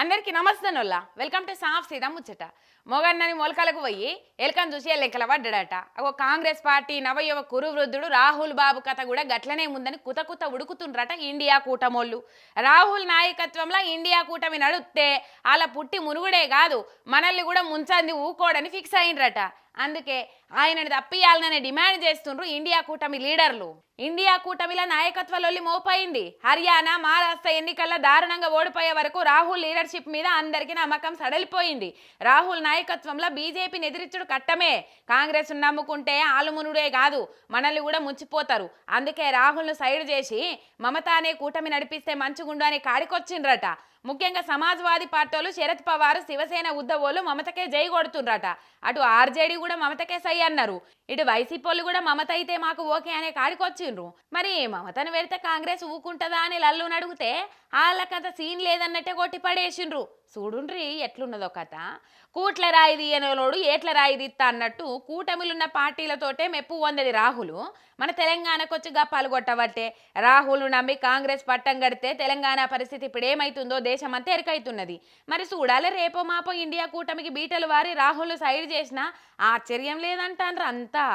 అందరికీ నమస్తే welcome to సాఫ్ సీదా ముచ్చట. మొగన్నని మొలకలకు పోయి ఎలకను చూసి లెక్కల పడ్డాడట. ఒక కాంగ్రెస్ పార్టీ నవయువ కురువృద్ధుడు రాహుల్ బాబు కథ కూడా గట్లనే ఉందని కుత కుత ఉడుకుతుండ్రట ఇండియా కూటమోళ్ళు. రాహుల్ నాయకత్వంలో ఇండియా కూటమి నడుస్తే అలా పుట్టి మునుగుడే కాదు మనల్ని కూడా ముంచంది ఊకోడని ఫిక్స్ అయిండ్రట అందుకే ఆయనని తప్పియాలనని డిమాండ్ చేస్తుండ్రు ఇండియా కూటమి లీడర్లు. ఇండియా కూటమిల నాయకత్వాలొల్లి మోపైంది. హర్యానా మహారాష్ట్ర ఎన్నికల్లో దారుణంగా ఓడిపోయే వరకు రాహుల్ లీడర్షిప్ మీద అందరికీ నమ్మకం సడలిపోయింది. రాహుల్ నాయకత్వంలో బీజేపీని ఎదిరించుడు కట్టమే. కాంగ్రెస్ నమ్ముకుంటే ఆలుమునుడే కాదు మనల్ని కూడా ముంచిపోతారు. అందుకే రాహుల్ను సైడ్ చేసి మమతా అనే కూటమి నడిపిస్తే మంచిగుండు అని కాడికొచ్చిండ్రట. ముఖ్యంగా సమాజ్వాదీ పార్టీలు శరద్ పవార్ శివసేన ఉద్దవోలు మమతకే జై కొడుతుండ్రట. అటు ఆర్జేడీ కూడా మమతకే సై అన్నారు. ఇటు వైసీపీ వాళ్ళు కూడా మమత అయితే మాకు ఓకే అనే కాడికొచ్చిండ్రు. మరి మమతను పెడితే కాంగ్రెస్ ఊకుంటదా అని లల్లుని అడిగితే వాళ్ళ కథ సీన్ లేదన్నట్టే కొట్టి పడేసిండ్రు. చూడుండ్రి ఎట్లున్నదో కథ. కూట్ల రాయిది తీయనోడు ఏట్ల రాయిది తీస్తా అన్నట్టు కూటమిలున్న పార్టీలతోటే మెప్పు పొందది రాహుల్. మన తెలంగాణకు వచ్చి గప్పాలు కొట్టబట్టే రాహులు నమ్మి కాంగ్రెస్ పట్టం కడితే తెలంగాణ పరిస్థితి ఇప్పుడు ఏమైతుందో దేశమంతా ఎరకైతున్నది. మరి చూడాలి రేపో మాపో ఇండియా కూటమికి బీటలు వారి రాహుల్ సైడ్ చేసినా ఆశ్చర్యం లేదంటాన్రు అంతా